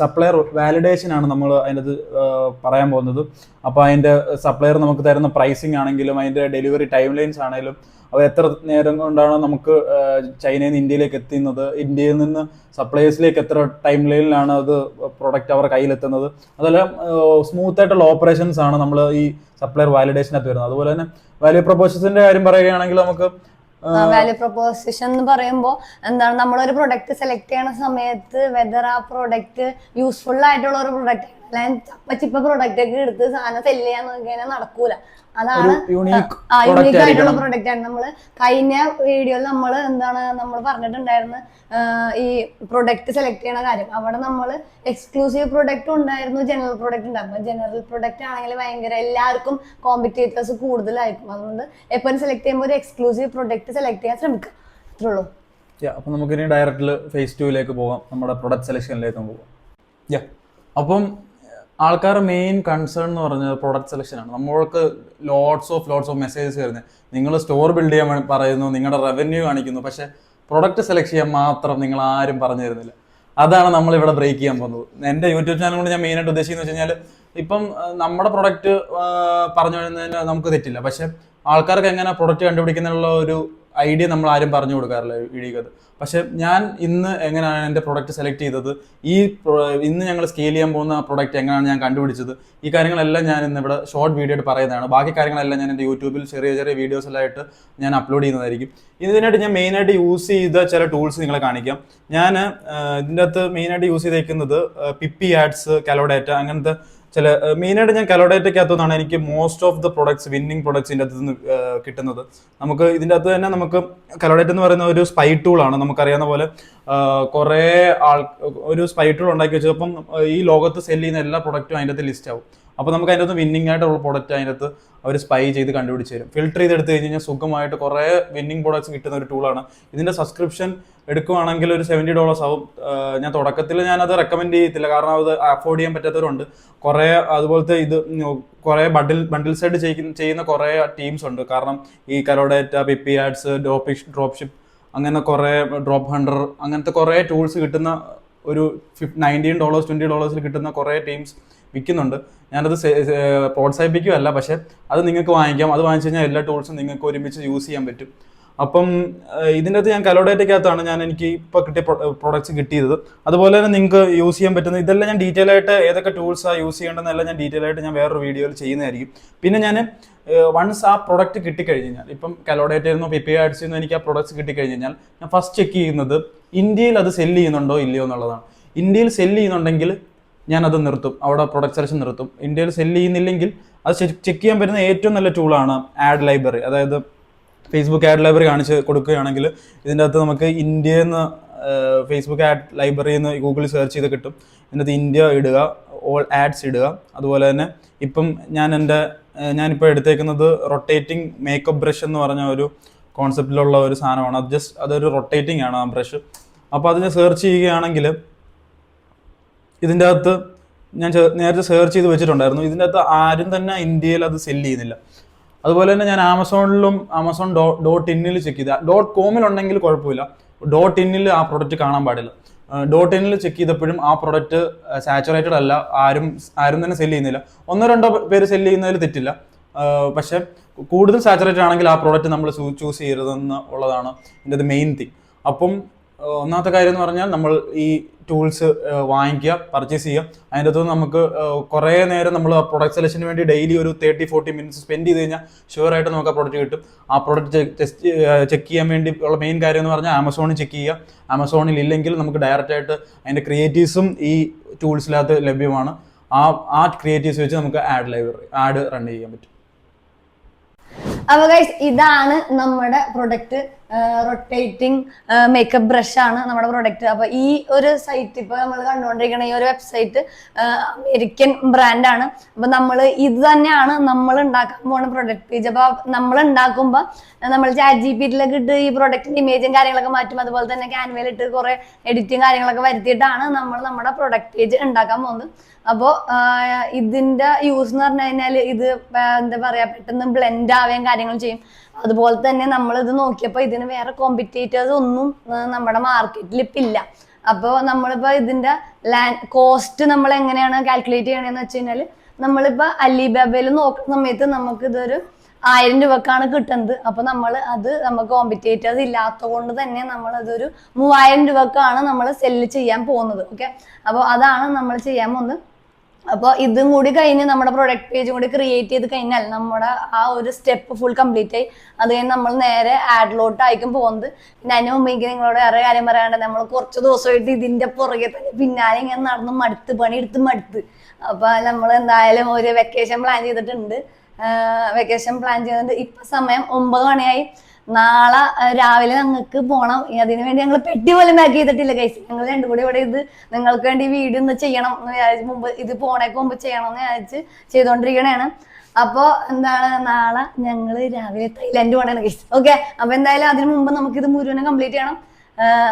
സപ്ലയർ വാലിഡേഷൻ ആണ് നമ്മൾ അതിനകത്ത് പറയാൻ പോകുന്നത്. അപ്പോൾ അതിന്റെ സപ്ലയർ നമുക്ക് തരുന്ന പ്രൈസിങ് ആണെങ്കിലും അതിന്റെ ഡെലിവറി ടൈം ലൈൻസ് ആണെങ്കിലും അവ എത്ര നേരം കൊണ്ടാണ് നമുക്ക് ചൈനയിൽ നിന്ന് ഇന്ത്യയിലേക്ക് എത്തുന്നത് ഇന്ത്യയിൽ നിന്ന് സപ്ലൈസിലേക്ക് എത്ര ടൈം ലൈനിലാണ് അത് പ്രൊഡക്റ്റ് അവർ കയ്യിലെത്തുന്നത് അതെല്ലാം സ്മൂത്ത് ആയിട്ടുള്ള ഓപ്പറേഷൻസ് ആണ് നമ്മൾ ഈ സപ്ലയർ വാലിഡേഷനകത്ത് വരുന്നത്. അതുപോലെ തന്നെ വാല്യൂ പ്രൊപ്പോസസിന്റെ കാര്യം പറയുകയാണെങ്കിൽ നമുക്ക് വാല്യൂ പ്രൊപ്പോസിഷൻ എന്ന് പറയുമ്പോൾ എന്താണ് നമ്മളൊരു പ്രൊഡക്റ്റ് സെലക്ട് ചെയ്യണ സമയത്ത് വെദർ ആ പ്രൊഡക്റ്റ് യൂസ്ഫുൾ ആയിട്ടുള്ള ഒരു പ്രൊഡക്റ്റ് അല്ലാതെ ചപ്പച്ചിപ്പ പ്രൊഡക്റ്റ് ഒക്കെ എടുത്ത് സാധനം സെല്ല് ചെയ്യാൻ നോക്കി കഴിഞ്ഞാൽ നടക്കൂല. അതാണ് യുണീക്ക് ആയിട്ടുള്ള പ്രൊഡക്റ്റ് ആണ്. നമ്മൾ കഴിഞ്ഞ വീഡിയോയിൽ നമ്മൾ എന്താണ് നമ്മൾ പറഞ്ഞിട്ടുണ്ടായിരുന്നു ഈ പ്രൊഡക്റ്റ് സെലക്ട് ചെയ്യണ കാര്യം. അവിടെ നമ്മൾ എക്സ്ക്ലൂസീവ് പ്രൊഡക്റ്റ് ഉണ്ടായിരുന്നു ജനറൽ പ്രൊഡക്റ്റ് ഉണ്ടായിരുന്നു. ജനറൽ പ്രൊഡക്റ്റ് ആണെങ്കിൽ ഭയങ്കര എല്ലാവർക്കും കോമ്പറ്റേറ്റേഴ്സ് കൂടുതലായിരിക്കും. അതുകൊണ്ട് എപ്പോഴും സെലക്ട് ചെയ്യുമ്പോൾ ഒരു എക്സ്ക്ലൂസീവ് പ്രൊഡക്റ്റ് സെലക്ട് ചെയ്യാൻ ശ്രമിക്കുക. അത്രേ ഉള്ളൂ. അപ്പം നമുക്കിനി ഡയറക്റ്റിൽ ഫേസ് ടുവിലേക്ക് പോകാം. നമ്മുടെ പ്രൊഡക്റ്റ് സെലക്ഷനിലേക്ക് പോകാം. അപ്പം ആൾക്കാരുടെ മെയിൻ കൺസേൺ എന്ന് പറഞ്ഞത് പ്രൊഡക്റ്റ് സെലക്ഷൻ ആണ്. നമ്മൾക്ക് lots of lots of messages വരുന്നത്. നിങ്ങൾ സ്റ്റോർ ബിൽഡ് ചെയ്യാൻ പറയുന്നു നിങ്ങളുടെ റവന്യൂ കാണിക്കുന്നു. പക്ഷേ പ്രൊഡക്റ്റ് സെലക്ട് ചെയ്യാൻ മാത്രം നിങ്ങൾ ആരും പറഞ്ഞു തരുന്നില്ല. അതാണ് നമ്മൾ ഇവിടെ ബ്രേക്ക് ചെയ്യാൻ പോകുന്നത്. എന്റെ യൂട്യൂബ് ചാനൽ കൊണ്ട് ഞാൻ മെയിനായിട്ട് ഉദ്ദേശിക്കുന്നത് വെച്ച് കഴിഞ്ഞാൽ ഇപ്പം നമ്മുടെ പ്രൊഡക്റ്റ് പറഞ്ഞു വരുന്നതിന് നമുക്ക് തെറ്റില്ല. പക്ഷെ ആൾക്കാർക്ക് എങ്ങനെ പ്രൊഡക്റ്റ് കണ്ടുപിടിക്കുന്നതിനുള്ള ഒരു ഐഡിയ നമ്മൾ ആരും പറഞ്ഞു കൊടുക്കാറില്ല വീഡിയോക്കത് പക്ഷെ ഞാൻ ഇന്ന് എങ്ങനെയാണ് എന്റെ പ്രൊഡക്റ്റ് സെലക്ട് ചെയ്തത്? ഈ ഇന്ന് ഞങ്ങൾ സ്കെയിൽ ചെയ്യാൻ പോകുന്ന പ്രൊഡക്റ്റ് എങ്ങനെയാണ് ഞാൻ കണ്ടുപിടിച്ചത്? ഈ കാര്യങ്ങളെല്ലാം ഞാൻ ഇന്ന് ഇവിടെ ഷോർട്ട് വീഡിയോ ആയിട്ട് പറയുന്നതാണ്. ബാക്കി കാര്യങ്ങളെല്ലാം ഞാൻ എന്റെ യൂട്യൂബിൽ ചെറിയ ചെറിയ വീഡിയോസ് വീഡിയോസിലായിട്ട് ഞാൻ അപ്ലോഡ് ചെയ്യുന്നതായിരിക്കും. ഇതിനായിട്ട് ഞാൻ മെയിനായിട്ട് യൂസ് ചെയ്ത ചില ടൂൾസ് നിങ്ങളെ കാണിക്കാം. ഞാൻ ഇതിന്റെ അകത്ത് മെയിനായിട്ട് യൂസ് ചെയ്തേക്കുന്നത് പിപ്പി ആഡ്സ് കലോഡേറ്റ അങ്ങനത്തെ ചില മെയിനായിട്ട് ഞാൻ കലോഡേറ്റയ്ക്കകത്തു നിന്നാണ് എനിക്ക് most of the products winning products ഇതിന്റെ അകത്ത് നിന്ന് കിട്ടുന്നത്. നമുക്ക് ഇതിന്റെ അകത്ത് തന്നെ നമുക്ക് കലോഡേറ്റ് എന്ന് പറയുന്ന ഒരു സ്പൈ ടൂളാണ് നമുക്കറിയാവുന്ന പോലെ കുറേ ആൾ ഒരു സ്പൈ ടൂൾ ഉണ്ടാക്കി വെച്ചത്. അപ്പം ഈ ലോകത്ത് സെല്ല് ചെയ്യുന്ന എല്ലാ പ്രൊഡക്റ്റും അതിന്റെ അകത്ത് ലിസ്റ്റ് ആവും. അപ്പോൾ നമുക്ക് അതിന്റെ അകത്ത് വിന്നിംഗ് ആയിട്ടുള്ള പ്രൊഡക്റ്റ് അതിനകത്ത് അവർ സ്പൈ ചെയ്ത് കണ്ടുപിടിച്ച് തരും. ഫിൽട്ടർ ചെയ്ത് എടുത്തു കഴിഞ്ഞ് കഴിഞ്ഞാൽ സുഖമായിട്ട് കുറേ വിന്നിംഗ് പ്രോഡക്ട്സ് കിട്ടുന്ന ഒരു ടൂളാണ് ഇതിന്റെ സബ്സ്ക്രിപ്ഷൻ എടുക്കുവാണെങ്കിൽ ഒരു സെവന്റി ഡോളേഴ്സ് ആവും. ഞാൻ തുടക്കത്തിൽ ഞാനത് റെക്കമെൻഡ് ചെയ്യത്തില്ല കാരണം അത് അഫോർഡ് ചെയ്യാൻ പറ്റാത്തവരുണ്ട്. കുറേ അതുപോലത്തെ ഇത് കുറേ ബണ്ടിൽ ബണ്ടിൽ സൈഡ് ചെയ്യുന്ന കുറേ ടീംസ് ഉണ്ട്. കാരണം ഈ കരോഡേറ്റ പിപ്പി ആഡ്സ് ഡ്രോപ്പ് ഡ്രോപ്പ് ഷിപ്പ് അങ്ങനെ കുറേ ഡ്രോപ്പ് ഹണ്ടർ അങ്ങനത്തെ കുറേ ടൂൾസ് കിട്ടുന്ന ഒരു ഫിഫ് നയന്റീൻ ഡോളേഴ്സ് ട്വന്റി ഡോളേഴ്സിൽ കിട്ടുന്ന കുറേ ടീംസ് വിൽക്കുന്നുണ്ട്. ഞാനത് പ്രോത്സാഹിപ്പിക്കുകയല്ല പക്ഷേ അത് നിങ്ങൾക്ക് വാങ്ങിക്കാം. അത് വാങ്ങിച്ചു കഴിഞ്ഞാൽ എല്ലാ ടൂൾസും നിങ്ങൾക്ക് ഒരുമിച്ച് യൂസ് ചെയ്യാൻ പറ്റും. അപ്പം ഇതിന്റെ അകത്ത് ഞാൻ കലോഡേറ്റയ്ക്കകത്താണ് ഞാൻ എനിക്ക് ഇപ്പോൾ കിട്ടിയ പ്രൊഡക്ട്സ് കിട്ടിയത്. അതുപോലെ തന്നെ നിങ്ങൾക്ക് യൂസ് ചെയ്യാൻ പറ്റുന്നത് ഇതെല്ലാം ഞാൻ ഡീറ്റെയിൽ ആയിട്ട് ഏതൊക്കെ ടൂൾസാണ് യൂസ് ചെയ്യേണ്ടതെന്നെല്ലാം ഞാൻ ഡീറ്റെയിൽ ആയിട്ട് ഞാൻ വേറൊരു വീഡിയോയിൽ ചെയ്യുന്നതായിരിക്കും. പിന്നെ ഞാൻ വൺസ് ആ പ്രൊഡക്റ്റ് കിട്ടിക്കഴിഞ്ഞ് കഴിഞ്ഞാൽ ഇപ്പം കലോഡേറ്റയിൽ നിന്നോ പിപ്പി ആഡ്സിൽ നിന്നോ എനിക്ക് ആ പ്രൊഡക്ട്സ് കിട്ടിക്കഴിഞ്ഞ് കഴിഞ്ഞാൽ ഞാൻ ഫസ്റ്റ് ചെക്ക് ചെയ്യുന്നത് ഇന്ത്യയിൽ അത് സെല്ല് ചെയ്യുന്നുണ്ടോ ഇല്ലയോ എന്നുള്ളതാണ്. ഇന്ത്യയിൽ സെല്ല് ചെയ്യുന്നുണ്ടെങ്കിൽ ഞാനത് നിർത്തും. അവിടെ പ്രൊഡക്റ്റ് സെലക്ഷൻ നിർത്തും. ഇന്ത്യയിൽ സെല്ല് ചെയ്യുന്നില്ലെങ്കിൽ അത് ചെക്ക് ചെയ്യാൻ പറ്റുന്ന ഏറ്റവും നല്ല ടൂളാണ് ആഡ് ലൈബ്രറി അതായത് ഫേസ്ബുക്ക് ആഡ് ലൈബ്രറി കാണിച്ച് കൊടുക്കുകയാണെങ്കിൽ ഇതിന്റെ അകത്ത് നമുക്ക് ഇന്ത്യയിൽ നിന്ന് ഫേസ്ബുക്ക് ആഡ് ലൈബ്രറി എന്ന് ഗൂഗിളിൽ സെർച്ച് ചെയ്ത് കിട്ടും. അകത്ത് ഇന്ത്യ ഇടുക ഓൾ ആഡ്സ് ഇടുക. അതുപോലെ തന്നെ ഇപ്പം ഞാൻ എന്റെ ഞാനിപ്പോൾ എടുത്തേക്കുന്നത് റൊട്ടേറ്റിംഗ് മേക്കപ്പ് ബ്രഷ് എന്ന് പറഞ്ഞ ഒരു കോൺസെപ്റ്റിലുള്ള ഒരു സാധനമാണ്. അത് ജസ്റ്റ് അതൊരു റൊട്ടേറ്റിംഗ് ആണ് ആ ബ്രഷ് അപ്പോൾ അതിനെ സെർച്ച് ചെയ്യുകയാണെങ്കിൽ ഇതിന്റെ അകത്ത് ഞാൻ നേരത്തെ സെർച്ച് ചെയ്ത് വെച്ചിട്ടുണ്ടായിരുന്നു. ഇതിന്റെ അകത്ത് ആരും തന്നെ ഇന്ത്യയിൽ അത് സെല്ല് ചെയ്യുന്നില്ല. അതുപോലെ തന്നെ ഞാൻ ആമസോണിലും ആമസോൺ ഡോ ഡോട്ട് ഇന്നിൽ ചെക്ക് ചെയ്ത. ഡോട്ട് കോമിൽ ഉണ്ടെങ്കിൽ കുഴപ്പമില്ല. ഡോട്ട് ഇന്നിൽ ആ പ്രൊഡക്റ്റ് കാണാൻ പാടില്ല. ഡോട്ട് ഇന്നിൽ ചെക്ക് ചെയ്തപ്പോഴും ആ പ്രൊഡക്റ്റ് സാച്ചുറേറ്റഡ് അല്ല. ആരും ആരും തന്നെ സെല്ല് ചെയ്യുന്നില്ല. ഒന്നോ രണ്ടോ പേര് സെല്ല് ചെയ്യുന്നതിൽ തെറ്റില്ല. പക്ഷേ കൂടുതൽ സാച്ചുറേറ്റഡ് ആണെങ്കിൽ ആ പ്രോഡക്റ്റ് നമ്മൾ ചൂസ് ചെയ്യരുതെന്ന് ഉള്ളതാണ് ഇതിന്റെ മെയിൻ തിങ് അപ്പം ഒന്നാമത്തെ കാര്യം എന്ന് പറഞ്ഞാൽ നമ്മൾ ഈ ടൂൾസ് വാങ്ങിക്കുക പർച്ചേസ് ചെയ്യുക. അതിന്റെ അകത്ത് നമുക്ക് കുറേ നേരം നമ്മൾ പ്രൊഡക്റ്റ് സെലക്ഷന് വേണ്ടി ഡെയിലി ഒരു തേർട്ടി ഫോർട്ടി മിനിറ്റ്സ് സ്പെൻഡ് ചെയ്ത് കഴിഞ്ഞാൽ ഷുവർ ആയിട്ട് നമുക്ക് ആ പ്രൊഡക്റ്റ് കിട്ടും. ആ പ്രൊഡക്റ്റ് ചെക്ക് ചെയ്യാൻ വേണ്ടി ഉള്ള മെയിൻ കാര്യം എന്ന് പറഞ്ഞാൽ ആമസോണിൽ ചെക്ക് ചെയ്യുക. ആമസോണിൽ ഇല്ലെങ്കിൽ നമുക്ക് ഡയറക്റ്റ് ആയിട്ട് അതിന്റെ ക്രിയേറ്റീവ്സും ഈ ടൂൾസിനകത്ത് ലഭ്യമാണ്. ആ ആ ക്രിയേറ്റീവ്സ് വെച്ച് നമുക്ക് ആഡ് ലൈബ്രറി ആഡ് റൺ ചെയ്യാൻ പറ്റും. അപ്പൊ ഗൈസ് ഇതാണ് നമ്മുടെ പ്രൊഡക്റ്റ് റൊട്ടേറ്റിംഗ് മേക്കപ്പ് ബ്രഷ് ആണ് നമ്മുടെ പ്രൊഡക്റ്റ് അപ്പൊ ഈ ഒരു സൈറ്റ് ഇപ്പൊ നമ്മൾ കണ്ടുകൊണ്ടിരിക്കുന്ന ഈ ഒരു വെബ്സൈറ്റ് അമേരിക്കൻ ബ്രാൻഡാണ് അപ്പൊ നമ്മൾ ഇത് തന്നെയാണ് നമ്മൾ ഉണ്ടാക്കാൻ പോകുന്ന പ്രൊഡക്റ്റ് പേജ് അപ്പൊ നമ്മൾ ഉണ്ടാക്കുമ്പോൾ നമ്മൾ ചാറ്റ് ജി പി ടിയിലൊക്കെ ഇട്ട് ഈ പ്രൊഡക്റ്റിന്റെ ഇമേജും കാര്യങ്ങളൊക്കെ മാറ്റും. അതുപോലെ തന്നെ ക്യാൻവയിലിട്ട് കുറെ എഡിറ്റും കാര്യങ്ങളൊക്കെ വരുത്തിയിട്ടാണ് നമ്മൾ നമ്മുടെ പ്രൊഡക്റ്റ് പേജ് ഉണ്ടാക്കാൻ പോകുന്നത്. അപ്പോൾ ഇതിന്റെ യൂസ് എന്ന് പറഞ്ഞു കഴിഞ്ഞാൽ ഇത് എന്താ പറയാ പെട്ടെന്ന് ബ്ലെൻഡ് ആവുകയും കാര്യങ്ങൾ ചെയ്യും. അതുപോലെ തന്നെ നമ്മൾ ഇത് നോക്കിയപ്പോൾ ഇതിന് വേറെ കോമ്പറ്റേറ്റേഴ്സ് ഒന്നും നമ്മുടെ മാർക്കറ്റിൽ ഇപ്പം ഇല്ല. അപ്പോൾ നമ്മളിപ്പോൾ ഇതിന്റെ ലാൻഡ് കോസ്റ്റ് നമ്മൾ എങ്ങനെയാണ് കാൽക്കുലേറ്റ് ചെയ്യണമെന്ന് വെച്ച് കഴിഞ്ഞാൽ നമ്മളിപ്പോൾ അലിബാബയിൽ നോക്കുന്ന സമയത്ത് നമുക്ക് ഇതൊരു ആയിരം രൂപക്കാണ് കിട്ടുന്നത്. അപ്പൊ നമ്മൾ അത് നമുക്ക് കോമ്പറ്റേറ്റേഴ്സ് ഇല്ലാത്ത കൊണ്ട് തന്നെ നമ്മൾ അതൊരു മൂവായിരം രൂപക്കാണ് നമ്മൾ സെല്ല് ചെയ്യാൻ പോകുന്നത്. ഓക്കെ അപ്പോൾ അതാണ് നമ്മൾ ചെയ്യാൻ പോകുന്നത്. അപ്പോൾ ഇതും കൂടി കഴിഞ്ഞ് നമ്മുടെ പ്രൊഡക്റ്റ് പേജും കൂടി ക്രിയേറ്റ് ചെയ്ത് കഴിഞ്ഞാൽ നമ്മുടെ ആ ഒരു സ്റ്റെപ്പ് ഫുൾ കംപ്ലീറ്റ് ആയി. അത് കഴിഞ്ഞ് നമ്മൾ നേരെ ആഡിലോട്ടായിരിക്കും പോകുന്നത്. പിന്നെ അതിന് മുമ്പ് എനിക്ക് നിങ്ങളോട് വേറെ കാര്യം പറയാണ്ട് നമ്മൾ കുറച്ച് ദിവസമായിട്ട് ഇതിന്റെ പുറകെ തന്നെ പിന്നാലെ ഇങ്ങനെ നടന്ന് മടുത്ത് പണിയെടുത്ത് മടുത്ത്. അപ്പൊ നമ്മൾ എന്തായാലും ഒരു വെക്കേഷൻ പ്ലാൻ ചെയ്തിട്ടുണ്ട്. വെക്കേഷൻ പ്ലാൻ ചെയ്തിട്ടുണ്ട് ഇപ്പൊ സമയം ഒമ്പത് മണിയായി. നാളെ രാവിലെ ഞങ്ങൾക്ക് പോണം. അതിനു വേണ്ടി ഞങ്ങൾ പെട്ടി പോലും പാക്ക് ചെയ്തിട്ടില്ല കൈസ് ഞങ്ങൾ രണ്ടു കൂടി ഇവിടെ ഇത് നിങ്ങൾക്ക് വേണ്ടി വീഡിയോ ഒന്ന് ചെയ്യണം എന്ന് വിചാരിച്ച് മുമ്പ് ഇത് പോണേക്ക് മുമ്പ് ചെയ്യണം എന്ന് വിചാരിച്ച് ചെയ്തുകൊണ്ടിരിക്കണേണ് അപ്പോ എന്താണ് നാളെ ഞങ്ങൾ രാവിലെ തൈലൻഡ് പോണേ കൈസ് ഓക്കെ അപ്പൊ എന്തായാലും അതിനു മുമ്പ് നമുക്ക് ഇത് മുഴുവനും കംപ്ലീറ്റ് ചെയ്യണം